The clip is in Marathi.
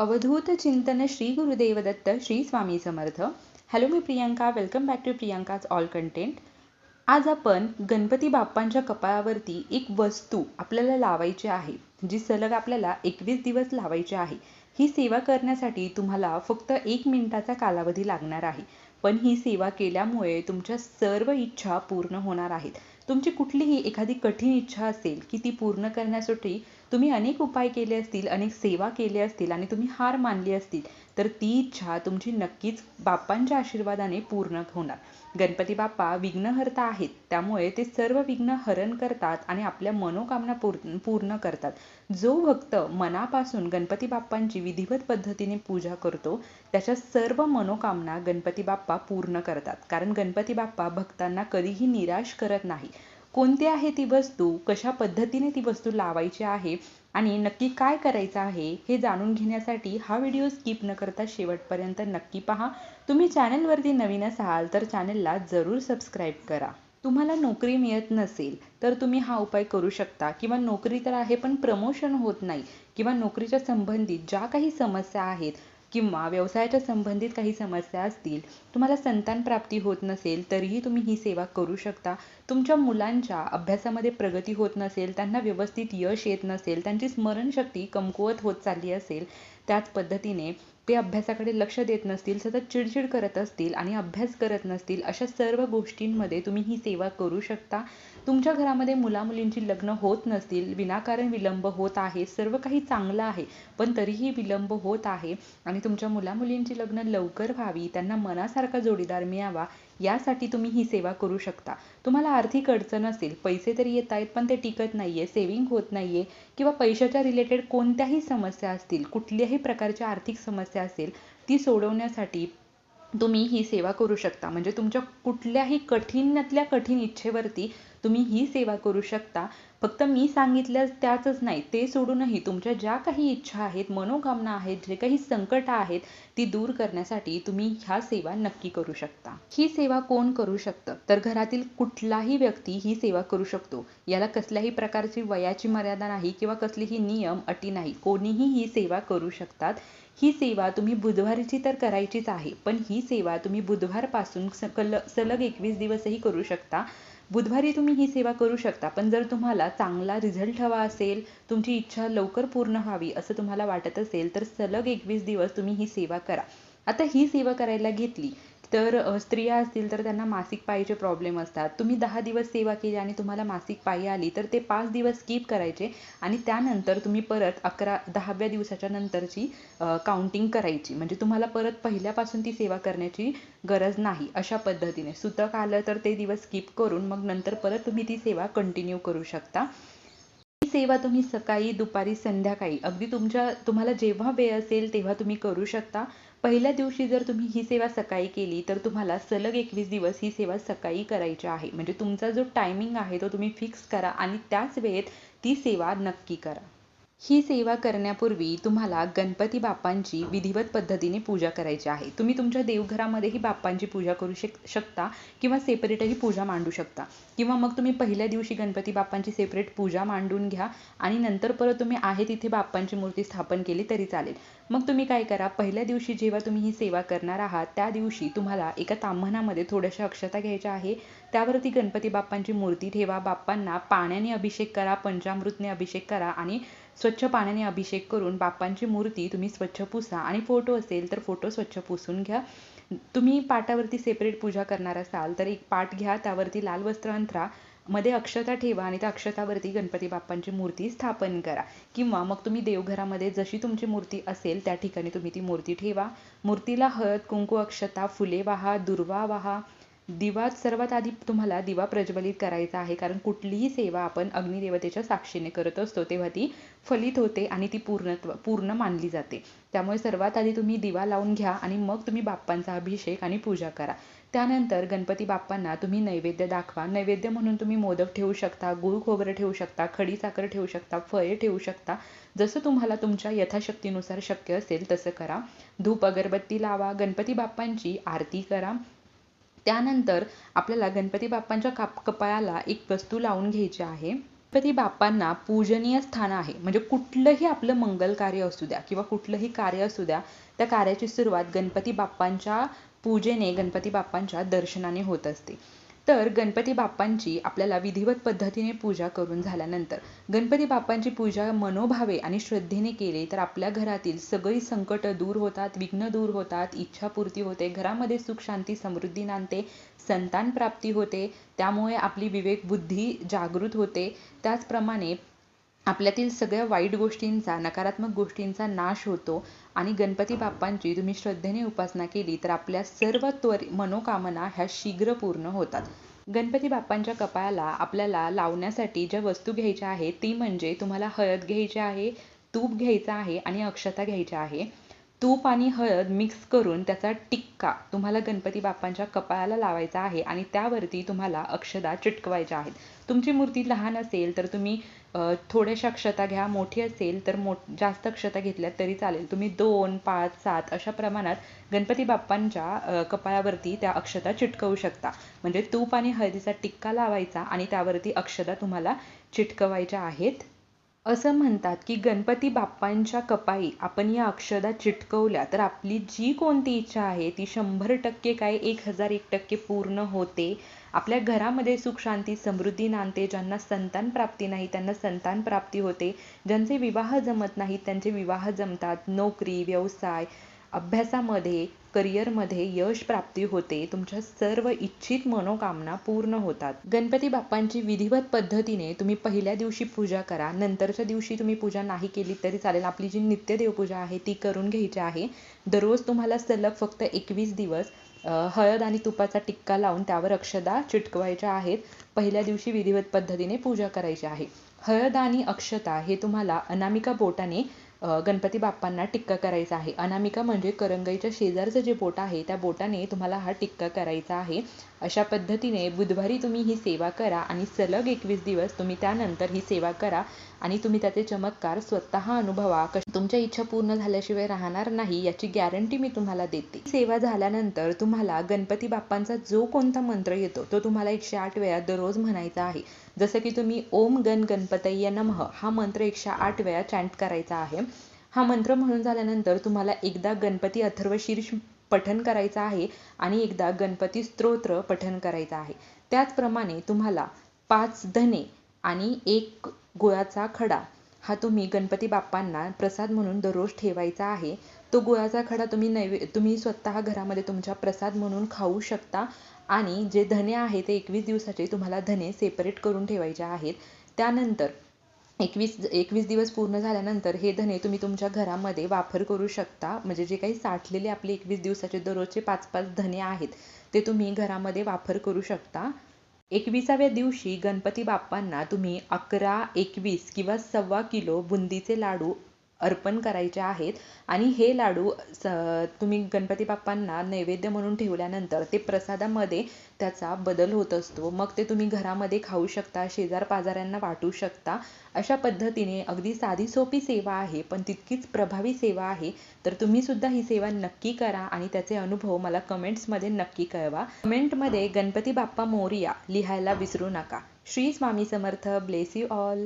अवधूत चिंतन Shri Gurudevdatta Shri Swami Samarth. Hello me Priyanka welcome back to Priyanka's all content आज आपण गणपती बाप्पांच्या कपाळावरती एक वस्तू आपल्याला लावायची आहे जी सलग आपल्याला एकवीस दिवस लावायची आहे. ही सेवा करण्यासाठी तुम्हाला फक्त एक मिनिटाचा कालावधी लागणार आहे पण ही सेवा केल्यामुळे तुमच्या सर्व इच्छा पूर्ण होणार आहेत. तुमची कुठलीही एखादी कठीण इच्छा असेल की ती पूर्ण करण्यासाठी तुम्ही अनेक उपाय केले असतील अनेक सेवा केल्या असतील आणि तुम्ही हार मानली असतील तर ती इच्छा तुमची नक्कीच बाप्पांच्या आशीर्वादाने पूर्ण होणार. गणपती बाप्पा विघ्नहर्ता आहेत त्यामुळे ते सर्व विघ्न हरण करतात आणि आपल्या मनोकामना पूर्ण करतात. जो भक्त मनापासून गणपती बाप्पांची विधिवत पद्धतीने पूजा करतो त्याच्या सर्व मनोकामना गणपती बाप्पा पूर्ण करतात. कारण गणपती बाप्पा भक्तांना कधीही निराश करत नाही. कोणती आहे ती वस्तू कशा पद्धतीने ती वस्तू लावायची आहे आणि नक्की काय करायचं आहे हे जाणून घेण्यासाठी हा व्हिडिओ स्किप न करता शेवटपर्यंत नक्की पहा. तुम्ही चॅनलवरती नवीन असाल तर चॅनलला जरूर सबस्क्राईब करा. तुम्हाला नोकरी मिळत नसेल तर तुम्ही हा उपाय करू शकता किंवा नोकरी तर आहे पण प्रमोशन होत नाही किंवा नोकरीच्या संबंधित ज्या काही समस्या आहेत किंवा व्यवसायाच्या संबंधित काही समस्या असतील तुम्हाला संतान प्राप्ती होत नसेल तरीही तुम्ही ही सेवा करू शकता. तुमच्या मुलांच्या अभ्यासामध्ये प्रगती होत नसेल त्यांना व्यवस्थित यश येत नसेल त्यांची स्मरणशक्ती कमकुवत होत चालली असेल त्याच पद्धतीने ते अभ्यासाकडे लक्ष देत नसतील सतत चिडचिड करत असतील आणि अभ्यास करत नसतील अशा सर्व गोष्टींमध्ये तुम्ही ही सेवा करू शकता. तुमच्या घरामध्ये मुलामुलींची लग्न होत नसतील विनाकारण विलंब होत आहे सर्व काही चांगलं आहे पण तरीही विलंब होत आहे आणि तुमच्या मुलामुलींची लग्न लवकर व्हावी त्यांना मनासारखा जोडीदार मिळावा यासाठी तुम्ही ही सेवा करू शकता. तुम्हाला आर्थिक अडचण असेल पैसे तरी येत आहेत पण ते टिकत नाहीये सेव्हिंग होत नाहीये किंवा पैशाच्या रिलेटेड कोणत्याही समस्या असतील कुठल्याही प्रकारच्या आर्थिक समस्या असेल ती सोडवण्यासाठी तुम्ही ही सेवा करू शकता. म्हणजे तुमच्या कुठल्याही कठीणातल्या कठीण इच्छेवरती तुम्ही ही सेवा करू शकता. फक्त मी सांगितल्या त्याच नाही ते सोडूनही तुमच्या ज्या काही इच्छा आहेत मनोकामना आहेत जे काही संकट आहेत ती दूर करण्यासाठी तुम्ही ह्या सेवा नक्की करू शकता. ही सेवा कोण करू शकतं? तर घरातील कुठलाही व्यक्ती ही सेवा करू शकतो. याला कसल्याही प्रकारची वयाची मर्यादा नाही किंवा कसलीही नियम अटी नाही. कोणीही ही सेवा करू शकतात. ही सेवा तुम्ही बुधवारीची तर करायचीच आहे पण ही सेवा तुम्ही बुधवारपासून सलग एकवीस दिवसही करू शकता. बुधवारी तुम्ही ही सेवा करू शकता पण जर तुम्हाला चांगला रिझल्ट हवा असेल तुमची इच्छा लवकर पूर्ण व्हावी असं तुम्हाला वाटत असेल तर सलग एकवीस दिवस तुम्ही ही सेवा करा. आता ही सेवा करायला घेतली तर स्त्रिया असतील तर त्यांना मासिक पाळीचे प्रॉब्लेम असतात. तुम्ही दहा दिवस सेवा केली आणि तुम्हाला मासिक पाळी आली तर ते पाच दिवस स्किप करायचे आणि त्यानंतर तुम्ही परत अकरा दहाव्या दिवसाच्या नंतरची काउंटिंग करायची. म्हणजे तुम्हाला परत पहिल्यापासून ती सेवा करण्याची गरज नाही अशा पद्धतीने. सुतक आलं तर ते दिवस स्किप करून मग नंतर परत तुम्ही ती सेवा कंटिन्यू करू शकता. ही सेवा तुम्ही सकाळी दुपारी संध्याकाळी अगदी तुमच्या तुम्हाला जेव्हा वेळ असेल तेव्हा तुम्ही करू शकता. पहिल्या दिवशी जर तुम्ही ही सेवा सकाळी केली तर तुम्हाला सलग एकवीस दिवस ही सेवा सकाळी करायची आहे. म्हणजे तुमचा जो टायमिंग आहे तो तुम्ही फिक्स करा आणि त्याच वेळेत ती सेवा नक्की करा. ही सेवा करण्यापूर्वी तुम्हाला गणपती बाप्पांची विधिवत पद्धतीने पूजा करायची आहे. तुम्ही तुमच्या देवघरामध्येही बाप्पांची पूजा करू शक शकता किंवा सेपरेटही पूजा मांडू शकता. किंवा मग तुम्ही पहिल्या दिवशी गणपती बाप्पांची सेपरेट पूजा मांडून घ्या आणि नंतर परत तुम्ही आहे तिथे बाप्पांची मूर्ती स्थापन केली तरी चालेल. मग तुम्ही काय करा पहिल्या दिवशी जेव्हा तुम्ही ही सेवा करणार आहात त्या दिवशी तुम्हाला एका ताम्हणामध्ये थोड्याशा अक्षता घ्यायच्या आहे. त्यावरती गणपती बाप्पांची मूर्ती ठेवा बाप्पांना पाण्याने अभिषेक करा पंचामृतने अभिषेक करा आणि स्वच्छ पाण्याने अभिषेक करून बाप्पांची मूर्ती तुम्ही स्वच्छ पुसा. आणि फोटो असेल तर फोटो स्वच्छ पुसून घ्या. तुम्ही पाटावरती सेपरेट पूजा करणार असाल तर एक पाट घ्या. त्यावरती लाल वस्त्र अंतरा मध्ये अक्षता ठेवा आणि त्या अक्षतावरती गणपती बाप्पांची मूर्ती स्थापन करा. किंवा मग तुम्ही देवघरामध्ये जशी तुमची मूर्ती असेल त्या ठिकाणी तुम्ही ती मूर्ती ठेवा. मूर्तीला हळद कुंकू अक्षता फुले वाहा दुर्वा वाहा. दिवा सर्वात आधी तुम्हाला दिवा प्रज्वलित करायचा आहे कारण कुठलीही सेवा आपण अग्निदेवतेच्या साक्षीने करत असतो तेव्हा ती फलित होते आणि ती पूर्णत्व पूर्ण मानली जाते. त्यामुळे सर्वात आधी तुम्ही दिवा लावून घ्या आणि मग तुम्ही बाप्पांचा अभिषेक आणि पूजा करा. त्यानंतर गणपती बाप्पांना तुम्ही नैवेद्य दाखवा. नैवेद्य म्हणून तुम्ही मोदक ठेवू शकता गुळ खोबरं ठेवू शकता खडी साखर ठेवू शकता फळे ठेवू शकता. जसं तुम्हाला तुमच्या यथाशक्तीनुसार शक्य असेल तसं करा. धूप अगरबत्ती लावा गणपती बाप्पांची आरती करा. त्यानंतर आपल्याला गणपती बाप्पांच्या काप कपाळाला एक वस्तू लावून घ्यायची आहे. गणपती बाप्पांना पूजनीय स्थान आहे. म्हणजे कुठलंही आपलं मंगल कार्य असू द्या किंवा कुठलंही कार्य असू द्या त्या कार्याची सुरुवात गणपती बाप्पांच्या पूजेने गणपती बाप्पांच्या दर्शनाने होत असते. तर गणपती बाप्पांची आपल्याला विधिवत पद्धतीने पूजा करून झाल्यानंतर गणपती बाप्पांची पूजा मनोभावे आणि श्रद्धेने केली तर आपल्या घरातील सगळी संकट दूर होतात विघ्न दूर होतात इच्छापूर्ती होते घरामध्ये सुख शांती समृद्धी नांदते संतान प्राप्ती होते त्यामुळे आपली विवेक बुद्धी जागृत होते. त्याचप्रमाणे आपल्यातील सगळ्या वाईट गोष्टींचा नकारात्मक गोष्टींचा नाश होतो. आणि गणपती बाप्पांची तुम्ही श्रद्धेने उपासना केली तर आपल्या सर्व त्वर मनोकामना ह्या शीघ्र पूर्ण होतात. गणपती बाप्पांच्या कपाळाला आपल्याला लावण्यासाठी ज्या वस्तू घ्यायच्या आहेत ती म्हणजे तुम्हाला हळद घ्यायची आहे तूप घ्यायचं आहे आणि अक्षता घ्यायच्या आहे. तूप आणि हळद मिक्स करून त्याचा टिक्का तुम्हाला गणपती बाप्पांच्या कपाळाला लावायचा आहे आणि त्यावरती तुम्हाला अक्षदा चिटकवायच्या आहेत. तुमची मूर्ती लहान असेल तर तुम्ही थोड्याशा अक्षता घ्या मोठी असेल तर मो जास्त अक्षता घेतल्यात तरी चालेल. तुम्ही दोन पाच सात अशा प्रमाणात गणपती बाप्पांच्या कपाळावरती त्या अक्षता चिटकवू शकता. म्हणजे तूप आणि हळदीचा टिक्का लावायचा आणि त्यावरती अक्षता तुम्हाला चिटकवायच्या आहेत. असं म्हणतात की गणपती बाप्पांच्या कपाळी आपण या अक्षदा चिटकवल्या तर आपली जी कोणती इच्छा आहे ती शंभर टक्के काय एक हजार एक टक्के पूर्ण होते. आपल्या घरामध्ये सुख शांती समृद्धी नांदते ज्यांना संतान प्राप्ती नाही त्यांना संतान प्राप्ती होते. ज्यांचे विवाह जमत नाही त्यांचे विवाह जमतात. नोकरी व्यवसाय अभ्यासामध्ये करिअरमध्ये यश प्राप्ती होते तुमच्या सर्व इच्छित मनोकामना पूर्ण होतात. गणपती बाप्पांची विधिवत पद्धतीने तुम्ही पहिल्या दिवशी पूजा करा नंतरच्या दिवशी तुम्ही पूजा नाही केली तरी चालेल. आपली जी नित्य देवपूजा आहे ती करून घ्यायची आहे. दररोज तुम्हाला सलग फक्त एकवीस दिवस हळद आणि तुपाचा टिक्का लावून त्यावर अक्षदा चिटकवायच्या आहेत. पहिल्या दिवशी विधिवत पद्धतीने पूजा करायची आहे. हळद आणि अक्षता हे तुम्हाला अनामिका बोटाने गणपती बाप्पांना टिक्का करायचा आहे. अनामिका म्हणजे करंगईच्या शेजारचं जे बोट आहे त्या बोटाने तुम्हाला हा टिक्का करायचा आहे. अशा पद्धतीने बुधवारी तुम्ही ही सेवा करा आणि सलग एकवीस दिवस तुम्ही त्यानंतर ही सेवा करा आणि तुम्ही त्याचे चमत्कार स्वतः अनुभवा. कश तुमच्या इच्छा पूर्ण झाल्याशिवाय राहणार नाही याची गॅरंटी मी तुम्हाला देते. सेवा झाल्यानंतर तुम्हाला गणपती बाप्पांचा जो कोणता मंत्र येतो तो तुम्हाला एकशे आठ वेळा दररोज म्हणायचा आहे. जसं की तुम्ही ओम गण गणपतय्य नमः हा मंत्र एकशे आठ वेळा चॅन्ट करायचा आहे. हा मंत्र म्हणून झाल्यानंतर तुम्हाला एकदा गणपती अथर्वशीर्ष पठन करायचं आहे आणि एकदा गणपती स्तोत्र पठन करायचं आहे. त्याचप्रमाणे तुम्हाला पाच धने आणि एक गुळाचा खडा हा तुम्ही गणपती बाप्पांना प्रसाद म्हणून दररोज ठेवायचा आहे. तो गुळाचा खडा तुम्ही नैवे तुम्ही स्वतः घरामध्ये तुमच्या प्रसाद म्हणून खाऊ शकता आणि जे धने आहे ते एकवीस दिवसाचे तुम्हाला धने सेपरेट करून ठेवायचे आहेत. त्यानंतर एकवीस एकवीस दिवस पूर्ण झाल्यानंतर हे धने तुम्ही तुमच्या घरामध्ये वापर करू शकता. म्हणजे जे काही साठलेले आपले एकवीस दिवसाचे दररोजचे पाच पाच धने आहेत ते तुम्ही घरामध्ये वापर करू शकता. एकविसाव्या दिवशी गणपती बाप्पांना तुम्ही अकरा एकवीस किंवा सव्वा किलो बुंदीचे लाडू अर्पण करायचे आहेत. आणि हे लाडू स तुम्ही गणपती बाप्पांना नैवेद्य म्हणून ठेवल्यानंतर ते प्रसादामध्ये त्याचा बदल होत असतो. मग ते तुम्ही घरामध्ये खाऊ शकता शेजार पाजाऱ्यांना वाटू शकता. अशा पद्धतीने अगदी साधी सोपी सेवा आहे पण तितकीच प्रभावी सेवा आहे. तर तुम्ही सुद्धा ही सेवा नक्की करा आणि त्याचे अनुभव मला कमेंट्समध्ये नक्की कळवा. कमेंटमध्ये गणपती बाप्पा मोरिया लिहायला विसरू नका. Shri Swami Samarth. Bless you all.